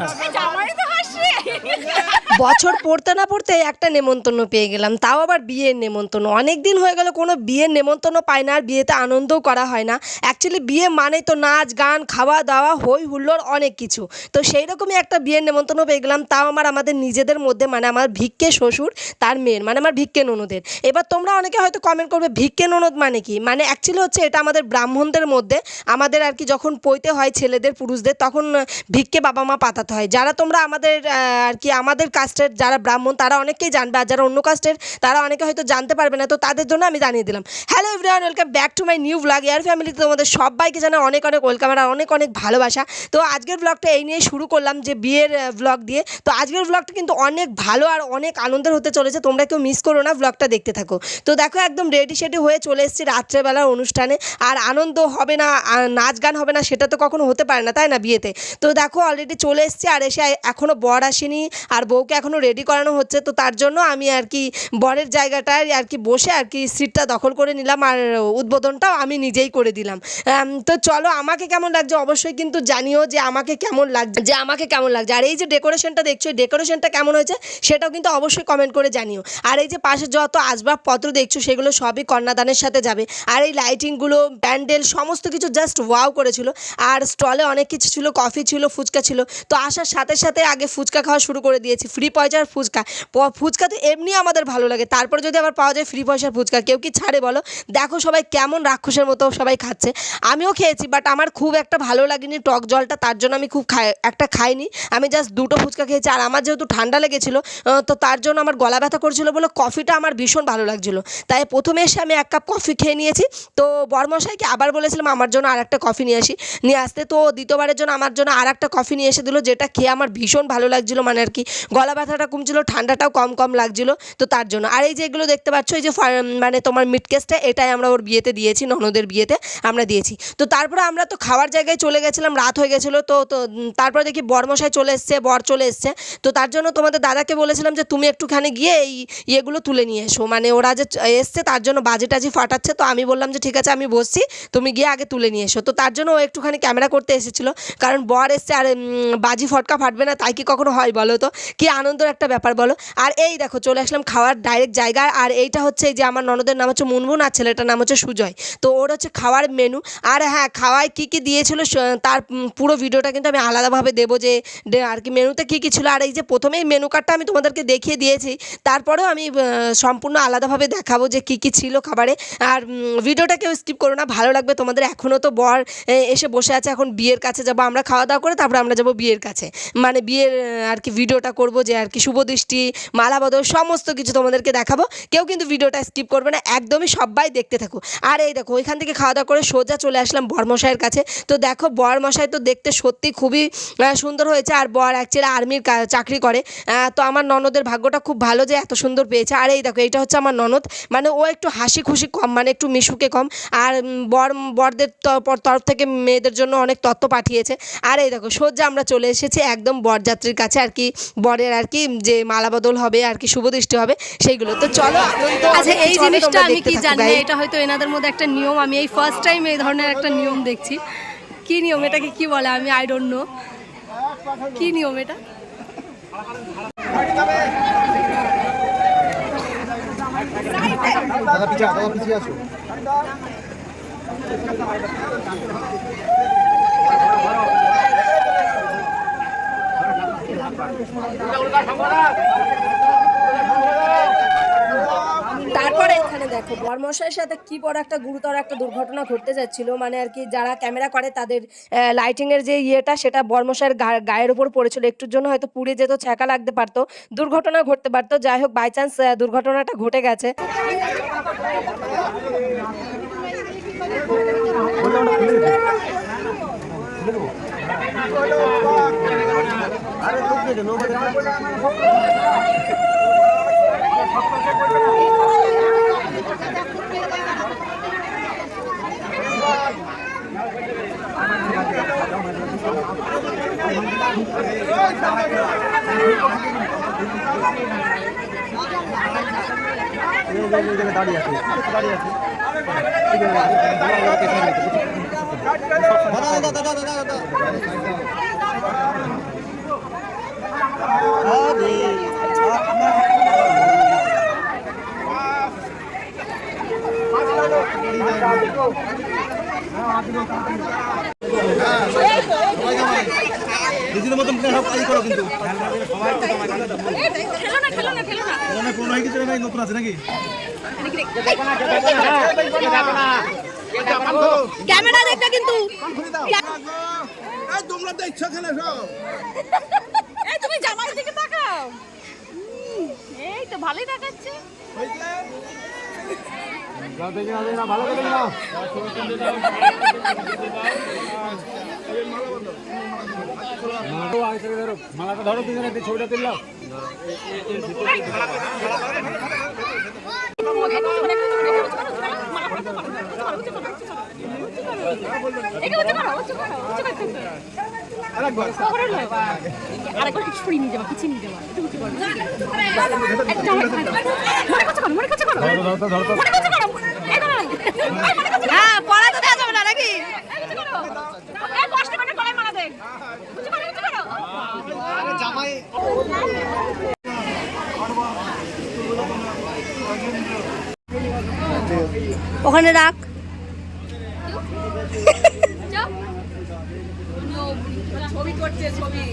我 跟 বছর পড়তে না পড়তে একটা নেমন্তন্ন পেয়ে গেলাম। তাও আবার বিয়ের নেমন্তন্ন। অনেক দিন হয়ে গেল, কোনো বিয়ের নেমন্তন্ন পায় না, আর বিয়েতে আনন্দও করা হয় না। অ্যাকচুয়ালি বিয়ে মানে তো নাচ, গান, খাওয়া দাওয়া, হই হুল্লোড়, অনেক কিছু। তো সেই রকমই একটা বিয়ের নেমন্তন্ন পেয়ে গেলাম। তাও আমার আমাদের নিজেদের মধ্যে মানে আমার ভিক্ষে শ্বশুর, তার মেয়ের মানে আমার ভিক্ষে ননদের। এবার তোমরা অনেকে হয়তো কমেন্ট করবে, ভিক্ষে ননদ মানে কি? মানে অ্যাকচুয়ালি হচ্ছে এটা আমাদের ব্রাহ্মণদের মধ্যে। আমাদের আর কি যখন পৈতে হয় ছেলেদের, পুরুষদের, তখন ভিক্ষে বাবা মা পাতাতে হয়। যারা তোমরা আমাদের আর কি আমাদের কাস্টের যারা ব্রাহ্মণ, তারা অনেকেই জানবে আর যারা অন্য কাস্টের তারা অনেকে হয়তো জানতে পারবে না। তো তাদের জন্য আমি জানিয়ে দিলাম। Hello everyone welcome back to my new blog air ফ্যামিলিতে তোমাদের সবাইকে জানাই অনেক অনেক ওয়েলকাম আর অনেক অনেক ভালোবাসা। তো আজকের ব্লগটা এই নিয়ে শুরু করলাম যে বিয়ের ব্লগ দিয়ে। তো আজকের ব্লগটা কিন্তু অনেক ভালো আর অনেক আনন্দের হতে চলেছে। তোমরা কেউ মিস করো না ব্লগটা দেখতে থাকো। তো দেখো একদম রেডি সেডি হয়ে চলে এসেছি রাত্রেবেলার অনুষ্ঠানে। আর আনন্দ হবে না নাচ গান হবে না, সেটা তো কখনো হতে পারে না, তাই না বিয়েতে? তো দেখো অলরেডি চলে এসেছি, আর এসে এখনও বর আসেনি, আর বউকে এখনও রেডি করানো হচ্ছে, তো তার জন্য আমি আর কি বরের জায়গাটায় আর কি বসে আর কি সিটটা দখল করে নিলাম আর উদ্বোধনটাও আমি নিজেই করে দিলাম। তো চলো আমাকে কেমন লাগছে অবশ্যই কিন্তু জানিও যে আমাকে কেমন লাগছে, যে আমাকে কেমন লাগছে। আর এই যে ডেকোরেশনটা দেখছ ডেকোরেশনটা কেমন হয়েছে সেটাও কিন্তু অবশ্যই কমেন্ট করে জানিও। আর এই যে পাশে যত আসবাবপত্র দেখছ সেগুলো সবই কন্যাদানের সাথে যাবে। আর এই লাইটিংগুলো প্যান্ডেল, সমস্ত কিছু জাস্ট ওয়াও করেছিল। আর স্টলে অনেক কিছু ছিল কফি ছিল, ফুচকা ছিল। তো আসার সাথে সাথে আগে ফুচকা খাওয়া শুরু করে দিয়েছি। ফ্রি পয়সার ফুচকা। ফুচকা তো এমনি আমাদের ভালো লাগে। তারপরে যদি আবার পাওয়া যায় ফ্রি পয়সার ফুচকা, কেউ কি ছাড়ে বলো? দেখো সবাই কেমন রাক্ষসের মতো সবাই খাচ্ছে। আমিও খেয়েছি বাট আমার খুব একটা ভালো লাগেনি টক জলটা, তার জন্য আমি খুব খাই, একটা খাইনি। আমি জাস্ট দুটো ফুচকা খেয়েছি, আর আমার যেহেতু ঠান্ডা লেগেছিল তো তার জন্য আমার গলা ব্যথা করছিল বলে কফিটা আমার ভীষণ ভালো লাগছিল। তাই প্রথমে এসে আমি এক কাপ কফি খেয়ে নিয়েছি। তো বরমশাইকে আবার বলেছিলাম আমার জন্য আর একটা কফি নিয়ে আসি। নিয়ে আসতে তো দ্বিতীয়বারের জন্য আমার জন্য আর একটা কফি নিয়ে এসে দিল, যেটা খেয়ে আমার ভীষণ ভালো লাগছিল মানে আর কি। গলা ব্যথাটা কমছিল, ঠান্ডাটাও কম কম লাগছিল, তো তার জন্য। আর এই যে এগুলো দেখতে পাচ্ছ, এই যে মানে তোমার মিট কেসটা এটাই আমরা ওর বিয়েতে দিয়েছি, ননদের বিয়েতে আমরা দিয়েছি। তো তারপরে আমরা তো খাওয়ার জায়গায় চলে গেছিলাম, রাত হয়ে গেছিল, তো তো তারপরে দেখি বরমশাই চলে এসছে, বর চলে এসছে। তো তার জন্য তোমাদের দাদাকে বলেছিলাম যে, তুমি একটুখানি গিয়ে এই ইয়েগুলো তুলে নিয়ে এসো। মানে ওরা যে এসছে, তার জন্য বাজে টাজি ফাটাচ্ছে। তো আমি বললাম যে, ঠিক আছে, আমি বসছি, তুমি গিয়ে আগে তুলে নিয়ে এসো। তো তার জন্য ও একটুখানি ক্যামেরা করতে এসেছিল, কারণ বর এসছে আর বাজি ফটকা ফাটবে না, তাই কি কখনো হয় বলো তো? কি আনন্দের একটা ব্যাপার বলো। আর এই দেখো, চলে আসলাম খাওয়ার ডাইরেক্ট জায়গায়। আর এইটা হচ্ছে যে আমার ননদের নাম হচ্ছে মুনমুন আর ছেলেটার নাম হচ্ছে সুজয়। তো ওর হচ্ছে খাওয়ার মেনু আর হ্যাঁ খাওয়ায় কী কী দিয়েছিল তার পুরো ভিডিওটা কিন্তু আমি আলাদাভাবে দেবো যে আর কি মেনুতে কী কী ছিল। আর এই যে প্রথমেই মেনু কার্ডটা আমি তোমাদেরকে দেখিয়ে দিয়েছি। তারপরেও আমি সম্পূর্ণ আলাদাভাবে দেখাবো যে কী কী ছিল খাবারে। আর ভিডিওটা কেউ স্কিপ করো না, ভালো লাগবে। তোমাদের এখনও তো বর এসে বসে আছে। এখন বিয়ের কাছে যাব, আমরা খাওয়া দাওয়া করে তারপরে আমরা যাব বিয়ের কাছে। মানে বিয়ের আর কি ভিডিওটা করব যে আর কি শুভদৃষ্টি মালা বদল, সমস্ত কিছু তোমাদেরকে দেখাবো। কেউ কিন্তু ভিডিওটা স্কিপ করবে না, একদমই সবাই দেখতে থাকো। আর এই দেখো, ওইখান থেকে খাওয়া দাওয়া করে সোজা চলে আসলাম বরমশাইয়ের কাছে। তো দেখো, বরমশাই তো দেখতে সত্যি খুবই সুন্দর হয়েছে আর বর অ্যাকচুয়ালি আর্মির চাকরি করে। তো আমার ননদের ভাগ্যটা খুব ভালো যে এত সুন্দর পেয়েছে। আর এই দেখো, এইটা হচ্ছে আমার ননদ। মানে ও একটু হাসি খুশি কম মানে একটু মিশুকে কম। আর বর, বরদের তরফ থেকে মেয়েদের জন্য অনেক তত্ত্ব পাঠিয়েছে। আর এই দেখো, সোজা আমরা চলে এসেছি একদম বরযাত্রীর কাছে আর কি, বরের আর কি যে মালা বদল হবে আর কি শুভ দৃষ্টি হবে সেইগুলো। তো চলো আচ্ছা এই জিনিসটা আমি কি জানি এটা হয়তো এনাদের মধ্যে একটা নিয়ম। আমি এই ফার্স্ট টাইম এই ধরনের একটা নিয়ম দেখছি। কি নিয়ম? এটাকে কি বলে? আমি আই ডোন্ট নো কি নিয়ম এটা? দাদা পিছিয়ে দাদা পিছিয়ে আসো তারপরে এখানে দেখো সাথে কি বড় একটা গুরুতর একটা দুর্ঘটনা ঘটতে যাচ্ছিল মানে আর কি যারা ক্যামেরা করে তাদের লাইটিং এর যে ইয়েটা, সেটা বর্মশাইয়ের গায়ের উপর পড়েছিল। একটুর জন্য হয়তো পুড়ে যেত, ছ্যাঁকা লাগতে পারতো, দুর্ঘটনা ঘটতে পারতো। যাই হোক বাই চান্স দুর্ঘটনাটা ঘটে গেছে। আরে দাঁড়িয়ে আছে দাঁড়িয়ে আছে দাদা দাদা দাদা দাদা দাদা আরে পুরনো হয়ে গেছে না নতুন আছে নাকি ক্যামেরা দেখবে কিন্তু। তোমরা দেখছ খেলে সব। এই তুমি জামাই দিকে তাকাও। এই তো ভালোই দেখাচ্ছে ভালো করে নাও। মালাটা ধরো পিছনে ছবিটা তুললাম আরেকবার কিছু নিয়ে যাবা কিছু নিয়ে যাবা একটু একটা মনে করছে মনে মনে করছে করো এই করো এই মনে করছে করো। হ্যাঁ পড়া তো দেওয়া যাবে না নাকি এই উঁচু করো। এই কষ্ট করে গলায় মারা দে উঁচু করো উঁচু করো ওখানে রাখ। ছবি করছে ছবি।